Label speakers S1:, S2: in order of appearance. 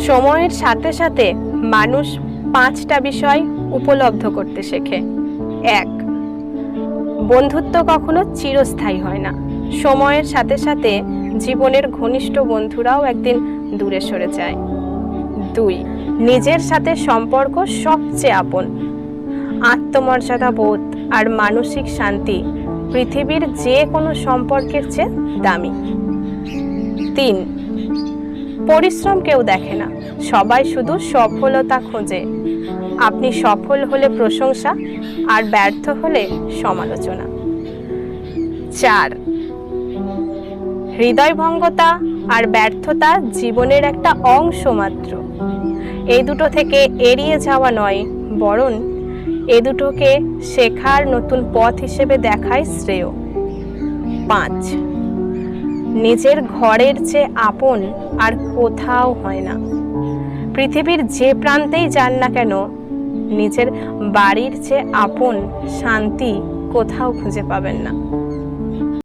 S1: সময়ের সাথে সাথে মানুষ পাঁচটা বিষয় উপলব্ধ করতে শেখে। এক, বন্ধুত্ব কখনো চিরস্থায়ী হয় না। সময়ের সাথে সাথে জীবনের ঘনিষ্ঠ বন্ধুরাও একদিন দূরে সরে যায়। দুই, নিজের সাথে সম্পর্ক সবচেয়ে আপন। আত্মমর্যাদা বোধ আর মানসিক শান্তি পৃথিবীর যে কোনো সম্পর্কের চেয়ে দামি। তিন পরিশ্রম কেউ দেখে না। সবাই শুধু সফলতা খোঁজে। আপনি সফল হলে প্রশংসা, আর ব্যর্থ হলে সমালোচনা। চার, হৃদয়ভঙ্গতা আর ব্যর্থতা জীবনের একটা অংশ মাত্র। এই দুটো থেকে এড়িয়ে যাওয়া নয়, বরং এ দুটোকে শেখার নতুন পথ হিসেবে দেখায় শ্রেয়। পাঁচ নিজের ঘরের চেয়ে আপন আর কোথাও হয় না। পৃথিবীর যে প্রান্তেই যান না কেন, নিজের বাড়ির চেয়ে আপন শান্তি কোথাও খুঁজে পাবেন না।